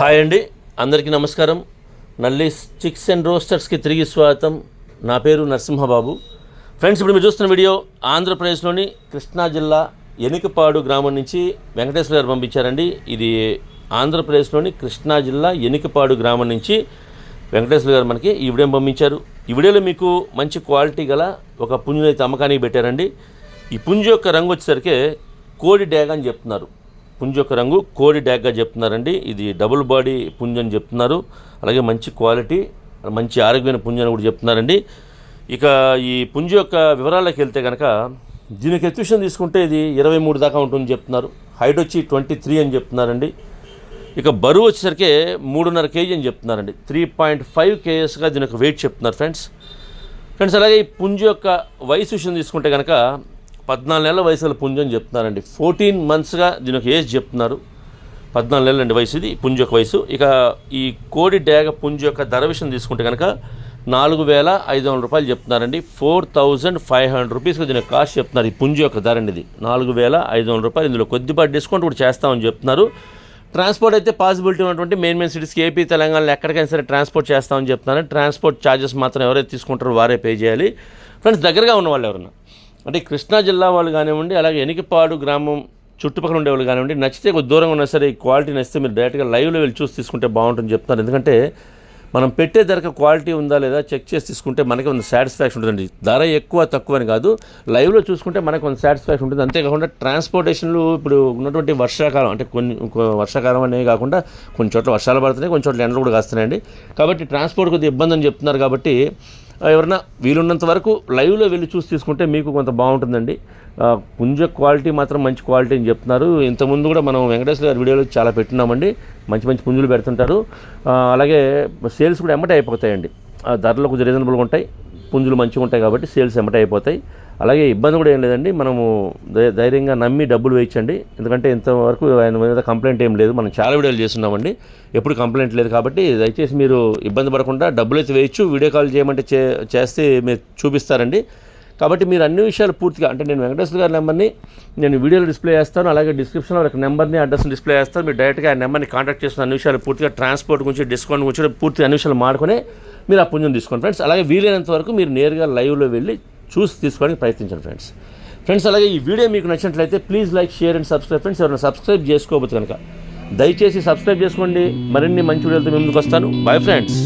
Hi అండి. అందరికీ నమస్కారం. నల్లి చిక్స్ అండ్ రోస్టర్స్కి తిరిగి స్వాగతం. నా పేరు నరసింహబాబు. ఫ్రెండ్స్ ఇప్పుడు మీరు చూస్తున్న వీడియో ఆంధ్రప్రదేశ్లోని కృష్ణా జిల్లా ఎనికపాడు గ్రామం నుంచి వెంకటేశ్వర గారు పంపించారండి. ఇది ఆంధ్రప్రదేశ్లోని కృష్ణా జిల్లా ఎనికపాడు గ్రామం నుంచి వెంకటేశ్వర గారు మనకి ఈ వీడియో పంపించారు. ఈ వీడియోలో మీకు మంచి క్వాలిటీ గల ఒక పుంజునైతే అమ్మకానికి పెట్టారండి. ఈ పుంజు యొక్క రంగు వచ్చేసరికి కోడి డ్యాగ్ అని చెప్తున్నారు. పుంజ యొక్క రంగు కోడి డ్యాగ్గా చెప్తున్నారండి. ఇది డబుల్ బాడీ పుంజ అని చెప్తున్నారు. అలాగే మంచి క్వాలిటీ మంచి ఆరోగ్యమైన పుంజు అని కూడా చెప్తున్నారండి. ఇక ఈ పుంజ యొక్క వివరాల్లోకి వెళ్తే కనుక దీనికి ఎత్తుషన్ తీసుకుంటే ఇది ఇరవై మూడు దాకా ఉంటుందని చెప్తున్నారు. హైట్ వచ్చి ట్వంటీ త్రీ అని చెప్తున్నారండి. ఇక బరువు వచ్చేసరికి మూడున్నర కేజీ అని చెప్తున్నారండి. త్రీ పాయింట్ ఫైవ్ కేఎస్గా దీని యొక్క వెయిట్ చెప్తున్నారు ఫ్రెండ్స్. ఫ్రెండ్స్ అలాగే ఈ పుంజ యొక్క వయసు విషయం తీసుకుంటే కనుక పద్నాలుగు నెలల వయసుల పుంజు అని చెప్తున్నారండి. ఫోర్టీన్ మంత్స్గా దీని ఒక ఏజ్ చెప్తున్నారు. పద్నాలుగు నెలల అండి వయసు ఇది పుంజు యొక్క వయసు. ఇక ఈ కోడి డేగ పుంజు యొక్క ధర విషయం తీసుకుంటే కనుక నాలుగు వేల ఐదు వందల రూపాయలు చెప్తున్నారండి. ఫోర్ థౌజండ్ ఫైవ్ హండ్రెడ్ రూపీస్కి దీని కాస్ట్ చెప్తున్నారు. ఈ పుంజు యొక్క ధర అండి ఇది. నాలుగు వేల ఐదు వందల రూపాయలు ఇందులో కొద్దిపాటి డిస్కౌంట్ కూడా చేస్తామని చెప్తున్నారు. ట్రాన్స్పోర్ట్ అయితే పాసిబిలిటీ ఉన్నటువంటి మెయిన్ మెయిన్ సిటీస్కి ఏపీ తెలంగాణలో ఎక్కడికైనా సరే ట్రాన్స్పోర్ట్ చేస్తామని చెప్తున్నారు. ట్రాన్స్పోర్ట్ ఛార్జెస్ మాత్రం ఎవరైతే తీసుకుంటారో వారే పే చేయాలి. ఫ్రెండ్స్ దగ్గరగా ఉన్న వాళ్ళు ఎవరన్నా అంటే కృష్ణా జిల్లా వాళ్ళు కానివ్వండి అలాగే ఎనికిపాడు గ్రామం చుట్టుపక్కల ఉండేవాళ్ళు కానివ్వండి నచ్చితే కొద్ది దూరంగా ఉన్నా సరే ఈ క్వాలిటీ నచ్చితే మీరు డైరెక్ట్గా లైవ్లో వెళ్ళి చూసి తీసుకుంటే బాగుంటుంది చెప్తున్నారు. ఎందుకంటే మనం పెట్టే ధరకు క్వాలిటీ ఉందా లేదా చెక్ చేసి తీసుకుంటే మనకి కొంత సాటిస్ఫాక్షన్ ఉంటుందండి. ధర ఎక్కువ తక్కువ అని కాదు లైవ్లో చూసుకుంటే మనకు కొంత సాటిస్ఫాక్షన్ ఉంటుంది. అంతేకాకుండా ట్రాన్స్పోర్టేషన్లు ఇప్పుడు ఉన్నటువంటి వర్షాకాలం అంటే కొన్ని వర్షాకాలం అనేవి కాకుండా కొన్ని చోట్ల వర్షాలు పడుతున్నాయి కొన్ని చోట్ల ఎండలు కూడా కాస్తున్నాయండి. కాబట్టి ట్రాన్స్పోర్ట్ కొద్దిగా ఇబ్బంది అని చెప్తున్నారు కాబట్టి ఎవరైనా ఎవరన్నా వీలున్నంత వరకు లైవ్లో వెళ్ళి చూసి తీసుకుంటే మీకు కొంత బాగుంటుందండి. పుంజ క్వాలిటీ మాత్రం మంచి క్వాలిటీ అని చెప్తున్నారు. ఇంతకుముందు కూడా మనం వెంకటేశ్వర గారి వీడియోలో చాలా పెట్టున్నామండి మంచి మంచి పుంజులు పెడుతుంటారు. అలాగే సేల్స్ కూడా ఎమ్మటే అయిపోతాయండి. ఆ, ధరలు కొంచెం రీజనబుల్గా ఉంటాయి. పుంజులు మంచిగా ఉంటాయి కాబట్టి సేల్స్ ఎమ్మటే అయిపోతాయి. అలాగే ఇబ్బంది కూడా ఏం లేదండి. మనము ధైర్యంగా నమ్మి డబ్బులు వేయించండి. ఎందుకంటే ఇంతవరకు ఆయన మీద కంప్లైంట్ ఏం లేదు. మనం చాలా వీడియోలు చేస్తున్నామండి. ఎప్పుడు కంప్లైంట్ లేదు కాబట్టి దయచేసి మీరు ఇబ్బంది పడకుండా డబ్బులు అయితే వేయచ్చు. వీడియో కాల్ చేయమంటే చే చేస్తే మీరు చూపిస్తారండి. కాబట్టి మీరు అన్ని విషయాలు పూర్తిగా అంటే నేను వెంకటేశ్వర గారి నెంబర్ని నేను వీడియోలో డిస్ప్లే చేస్తాను అలాగే డిస్క్రిప్షన్లో ఒక నెంబర్ని అడ్రస్ని డిస్ప్లే చేస్తాను మీరు డైరెక్ట్గా ఆ నెంబర్ని కాంటాక్ట్ చేసిన అన్ని విషయాలు పూర్తిగా ట్రాన్స్పోర్ట్ గురించి డిస్కౌంట్ గురించి పూర్తి అన్ని విషయాలు మాడుకునే మీరు ఆ పుణ్యం తీసుకోండి ఫ్రెండ్స్. అలాగే వీలైనంత వరకు మీరు నేరుగా లైవ్లో వెళ్ళి చూసి తీసుకోవడానికి ప్రయత్నించండి ఫ్రెండ్స్. ఫ్రెండ్స్ అలాగే ఈ వీడియో మీకు నచ్చినట్లయితే please like share and subscribe friends. ఎవరైనా సబ్స్క్రైబ్ చేసుకోవచ్చు కనుక దయచేసి సబ్స్క్రైబ్ చేసుకోండి. మరిన్ని మంచి వీడియోలతో మీ ముందుకు వస్తాను. Bye friends